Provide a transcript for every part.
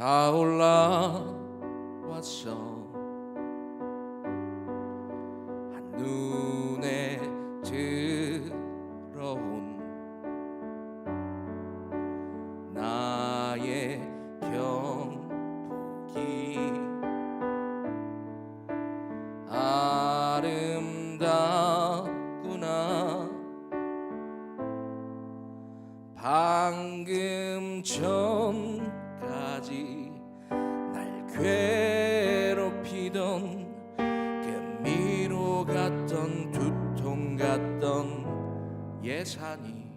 다 올라왔어. 한눈에 들어온 나의 경복이 아름답구나. 방금 전 까지 날 괴롭히던 그 미로 같던 두통 같던 예산이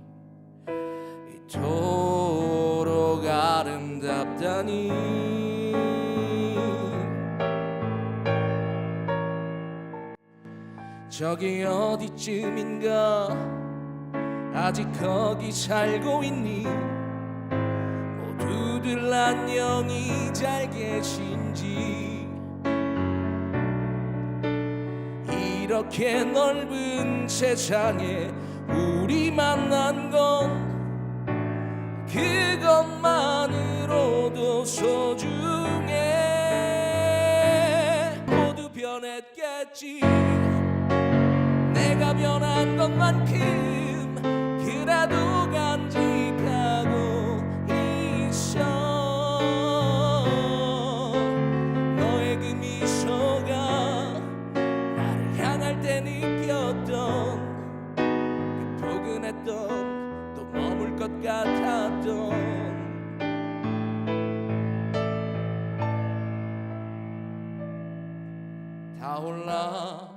이토록 아름답다니. 저기 어디쯤인가? 아직 거기 살고 있니 안녕히 잘 계신지. 이렇게 넓은 세상에 우리 만난 건 그것만으로도 소중해. 모두 변했겠지. 내가 변한 것만큼 때 느꼈던 그 포근했던 또 머물 것 같았던 다 올라왔어